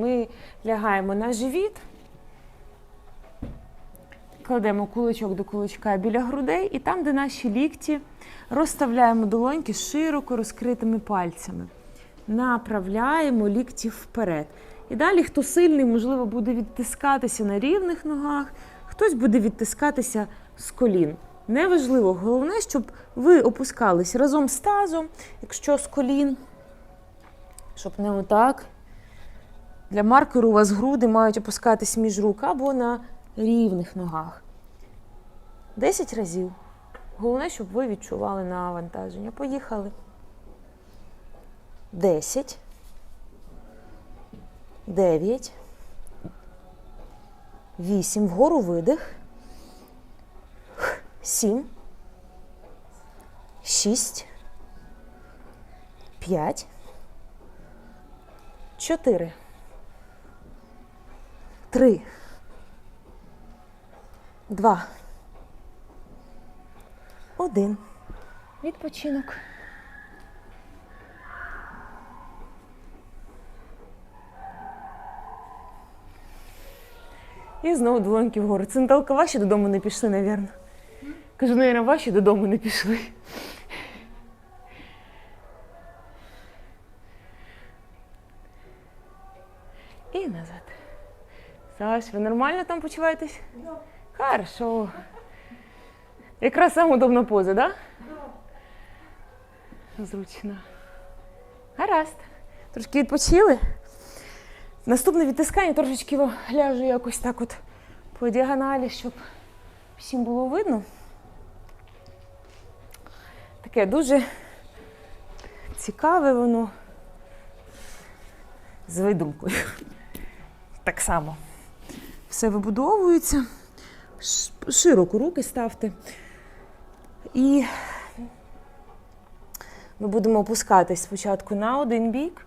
Ми лягаємо на живіт, кладемо кулачок до кулачка біля грудей, і там, де наші лікті, розставляємо долоньки широко розкритими пальцями. Направляємо лікті вперед. І далі, хто сильний, можливо, буде відтискатися на рівних ногах, хтось буде відтискатися з колін. Неважливо, головне, щоб ви опускались разом з тазом, якщо з колін, щоб не отак. Для маркеру у вас груди мають опускатись між рук або на рівних ногах. 10 разів. Головне, щоб ви відчували навантаження. Поїхали. 10. 9. 8. Вгору видих. 7. 6. 5. 4. Три. Два. Один. Відпочинок. І знову долоньки вгору. Це Наталка, ваші додому не пішли, навірно. Кажу, навірно, ваші додому не пішли. І назад. Саш, ви нормально там почуваєтесь? Да. Хорошо. Якраз саме удобна поза, так? Да? Зручно. Гаразд. Трошки відпочили. Наступне відтискання трошечки ляжу якось так от по діагоналі, щоб всім було видно. Таке дуже цікаве воно з видумкою. Так само все вибудовується. Широко руки ставте. І ми будемо опускатись спочатку на один бік,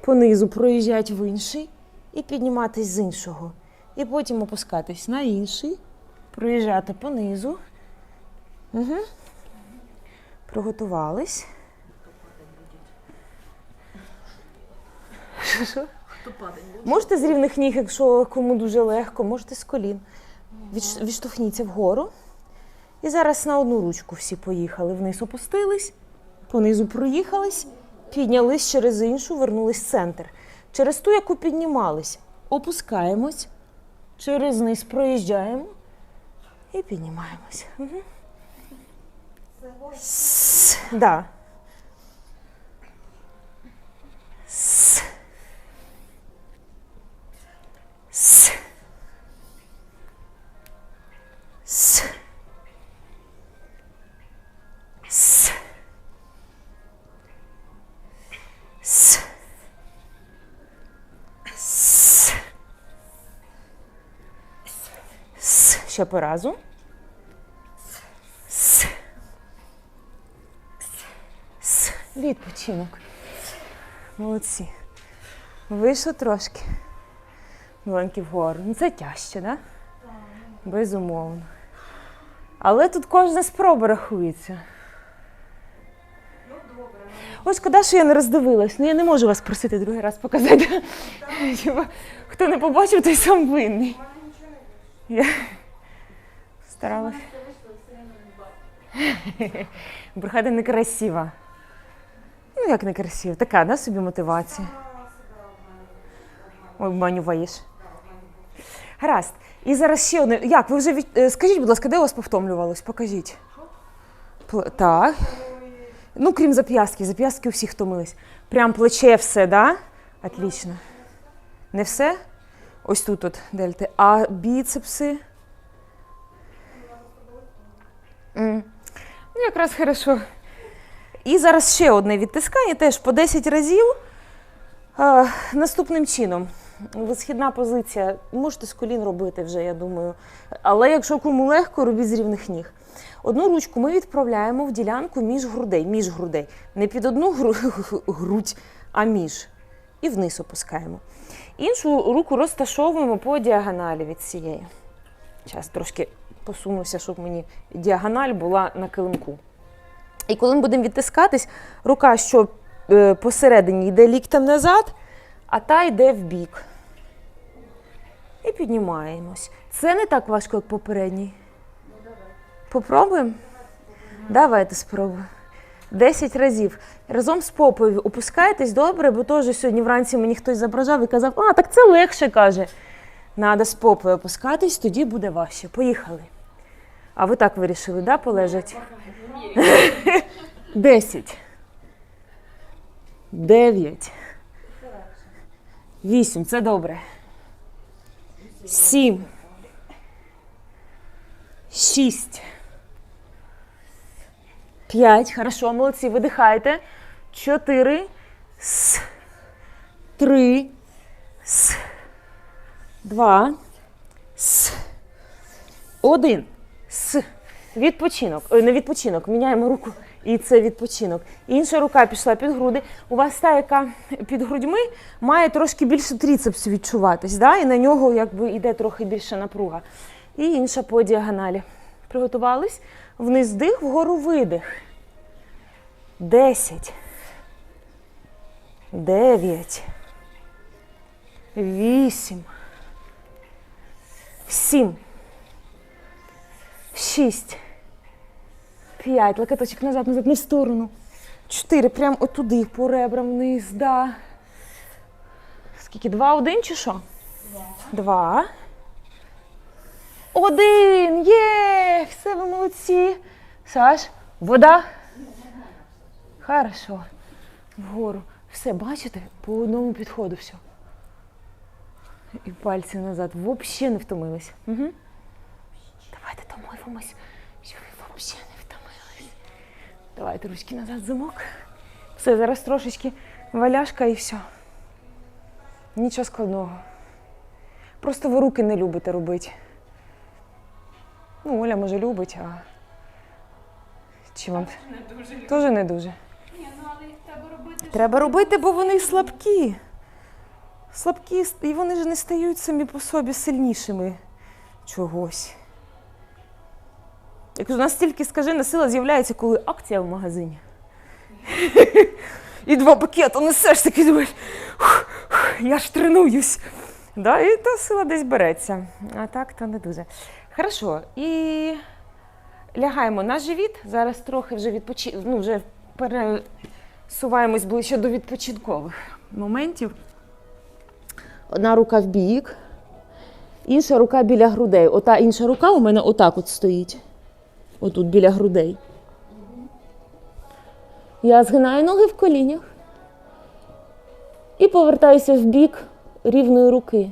понизу проїжджати в інший і підніматись з іншого. І потім опускатись на інший, проїжджати понизу. Угу. Приготувались. Що? Можете з рівних ніг, якщо кому дуже легко, можете з колін. Відш- Відштовхніться вгору. І зараз на одну ручку всі поїхали. Вниз опустились, понизу проїхались, піднялись через іншу, вернулись в центр. Через ту, яку піднімались, опускаємось, через низ проїжджаємо і піднімаємось. С, да. Ще по разу. С. С. Відпочинок. Молодці. Вийшло трошки. Долоньки вгору. Ну це тяжче, так? Да? Безумовно. Але тут кожна спроба рахується. Ось шкода, що я не роздивилась. Ну я не можу вас просити другий раз показати. Хто не побачив, той сам винний. Я старалась. Брехати некрасиво. Ну, як некрасиво? Така, да, собі мотивація. Ой, обманюєш. Гаразд. І зараз ще одне. Як? Ви вже від... е, скажіть, будь ласка, де у вас повтомлювалось? Покажіть. Пл- Так. Ну, крім зап'ястки. Зап'ястки у всіх втомились. Прям плече все, да? Отлично. Не все? Ось тут от дельти. А біцепси? Ну, якраз хорошо. І зараз ще одне відтискання, теж по 10 разів. Е, наступним чином. Висхідна позиція. Можете з колін робити вже, я думаю. Але якщо кому легко, робіть з рівних ніг. Одну ручку ми відправляємо в ділянку між грудей. Між грудей. Не під одну гру- грудь, а між. І вниз опускаємо. Іншу руку розташовуємо по діагоналі від цієї. Зараз трошки посунуся, щоб мені діагональ була на килимку. І коли ми будемо відтискатись, рука, що е, посередині йде ліктем назад, а та йде в бік. І піднімаємось. Це не так важко, як попередній. Попробуємо? Давайте спробуємо. 10 разів. Разом з попою опускайтесь добре, бо теж сьогодні вранці мені хтось зображав і казав, а, так це легше каже. Надо з попою опускатись, тоді буде важче. Поїхали. А ви так вирішили, да, полежать? 10. 9. 8. Це добре. 7. 6. 5. Хорошо, молодці. Видихайте. 4. С. 3. С. 2. С. 1. С. Відпочинок. Ой, не відпочинок. Міняємо руку. І це відпочинок. Інша рука пішла під груди. У вас та, яка під грудьми, має трошки більше тріцепсу відчуватись, да? і на нього якби йде трохи більше напруга. І інша по діагоналі. Приготувались. Вниз дих, вгору видих. Десять. Дев'ять. Вісім. Сім. Шість. П'ять. Лакаточок назад, назад, не в сторону. Чотири. Прям отуди, по ребрам вниз, да. Скільки? Два, один чи що? Два. Один! Є! Все, ви молодці. Саш, вода. Хорошо. Вгору. Все, бачите? По одному підходу все. І пальці назад. Взагалі не втомились. Угу. Давайте домовимось, що ви взагалі не втомились. Давайте ручки назад замок. Все, зараз трошечки валяшка і все. Нічого складного. Просто ви руки не любите робити. Ну, Оля може любить, а. Чи вам Не дуже теж не дуже. Ні, ну але їх треба робити. Треба робити, бо вони слабкі. Слабкі, і вони ж не стають самі по собі сильнішими чогось. Як у нас стільки скажена сила з'являється, коли акція в магазині. І два пакети несеш таки думаєш, «Ух, ух, я ж тренуюсь. І та сила десь береться. А так то не дуже. Хорошо. І лягаємо на живіт. Зараз трохи вже відпочи... ну, вже пересуваємось ближче до відпочинкових моментів. Одна рука в бік, інша рука біля грудей. Ота інша рука у мене отак от стоїть. Отут біля грудей. Я згинаю ноги в колінях і повертаюся в бік рівної руки.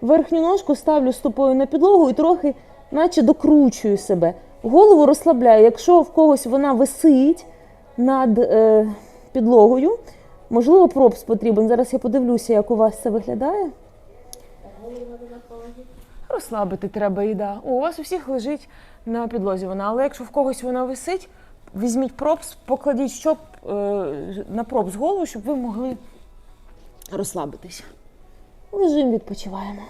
Верхню ножку ставлю стопою на підлогу і трохи, наче докручую себе. Голову розслабляю. Якщо в когось вона висить над е, підлогою, можливо, пропс потрібен. Зараз я подивлюся, як у вас це виглядає. Розслабити треба їда. у вас у всіх лежить на підлозі вона, але якщо в когось вона висить, візьміть пропс, покладіть щоб, е, на пропс голову, щоб ви могли розслабитися. Лежимо, відпочиваємо.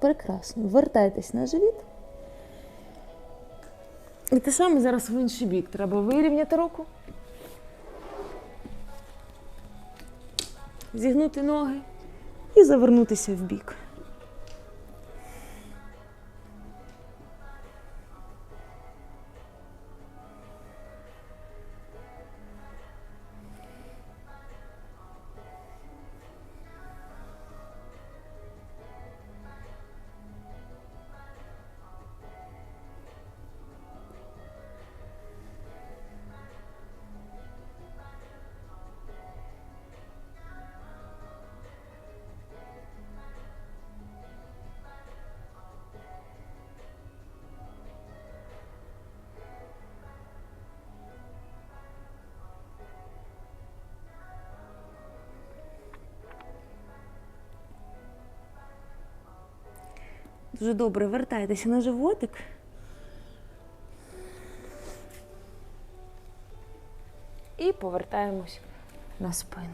Прекрасно. Вертайтесь на живіт. І те саме зараз в інший бік. Треба вирівняти руку. Зігнути ноги і завернутися в бік. Дуже добре. Вертайтеся на животик. І повертаємось на спину.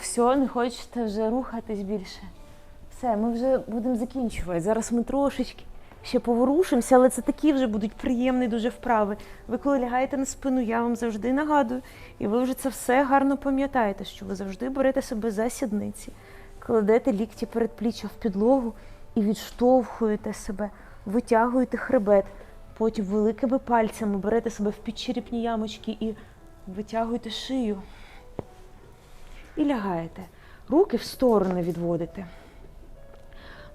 Все, не хочете вже рухатись більше. Все, ми вже будемо закінчувати. Зараз ми трошечки ще поворушимося, але це такі вже будуть приємні дуже вправи. Ви коли лягаєте на спину, я вам завжди нагадую, і ви вже це все гарно пам'ятаєте, що ви завжди берете себе за сідниці, кладете лікті перед пліччя в підлогу і відштовхуєте себе, витягуєте хребет. Потім великими пальцями берете себе в підчерепні ямочки і витягуєте шию. І лягаєте. Руки в сторони відводите.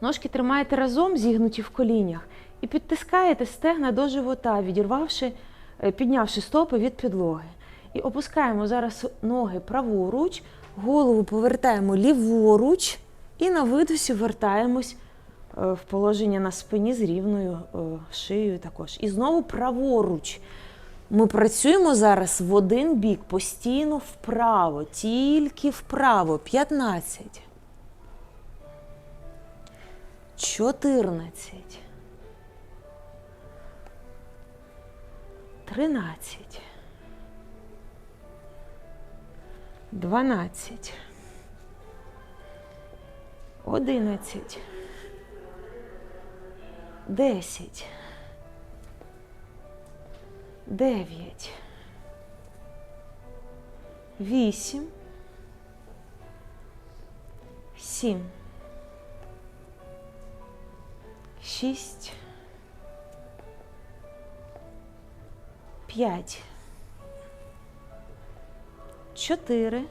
Ножки тримаєте разом, зігнуті в колінях, і підтискаєте стегна до живота, відірвавши, е, піднявши стопи від підлоги. І опускаємо зараз ноги праворуч, голову повертаємо ліворуч і на видосі вертаємось е, в положення на спині з рівною е, шиєю також. І знову праворуч. Ми працюємо зараз в один бік, постійно вправо, тільки вправо. 15. 14. 13. 12. 11. 10. Дев'ять. Вісім. Сім. Шість. П'ять. Чотири.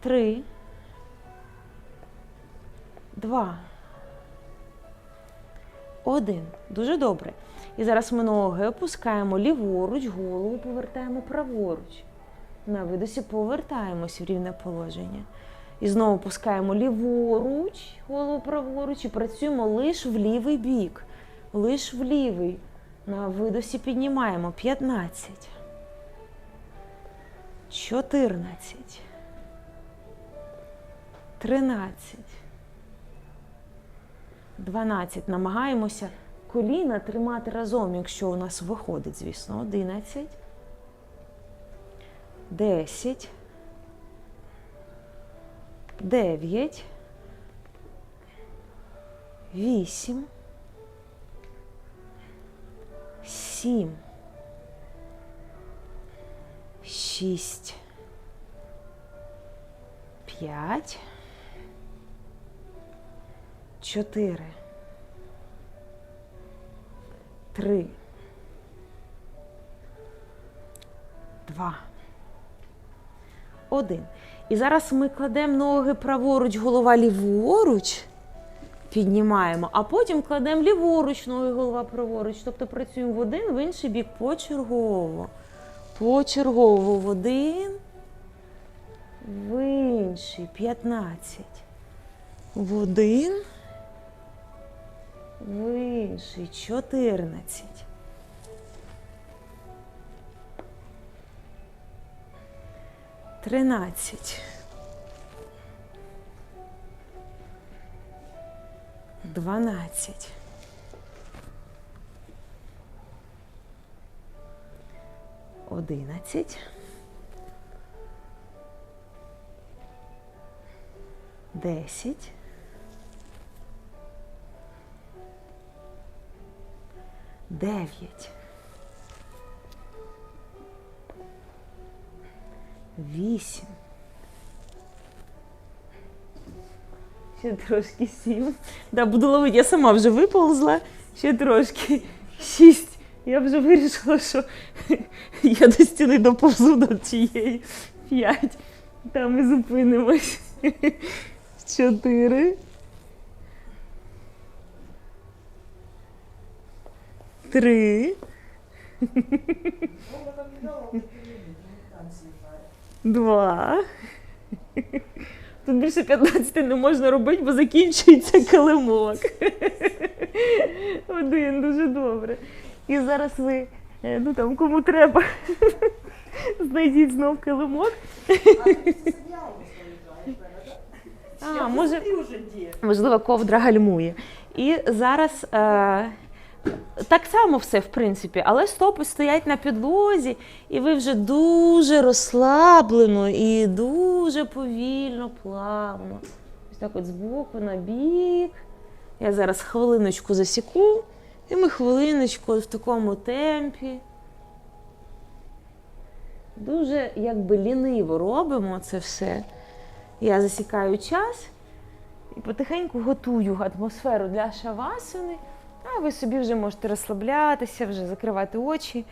Три. Два. Один. Дуже добре. І зараз ми ноги опускаємо ліворуч, голову повертаємо праворуч. На видосі повертаємось в рівне положення. І знову опускаємо ліворуч, голову праворуч і працюємо лише в лівий бік. Лиш в лівий. На видосі піднімаємо 15. 14. 13. 12. Намагаємося коліна тримати разом, якщо у нас виходить, звісно. 11. 10. 9. 8. 7. 6. 5. 4. Три. Два. Один. І зараз ми кладемо ноги праворуч, голова ліворуч. Піднімаємо, а потім кладемо ліворуч, ноги, голова праворуч. Тобто працюємо в один, в інший бік почергово. Почергово в один, в інший. 15. В один. В інший 14. Тринадцять. Дванадцять. Одинадцять. Десять. Дев'ять. Вісім. Ще трошки сім. Да, буду ловити. Я сама вже виповзла. Ще трошки. Шість. Я вже вирішила, що я до стіни доповзу до цієї. П'ять. Там і зупинимось. Чотири. Три. Два. Тут більше 15 не можна робити, бо закінчується килимок. Один, дуже добре. І зараз ви Е, Ну там кому треба. Знайдіть знов килимок. А, може, можливо, ковдра гальмує. І зараз е, так само все, в принципі, але стопи стоять на підлозі, і ви вже дуже розслаблено і дуже повільно, плавно. Ось так от збоку на бік. Я зараз хвилиночку засіку, і ми хвилиночку в такому темпі. Дуже якби ліниво робимо це все. Я засікаю час і потихеньку готую атмосферу для шавасани. А ви собі вже можете розслаблятися, вже закривати очі.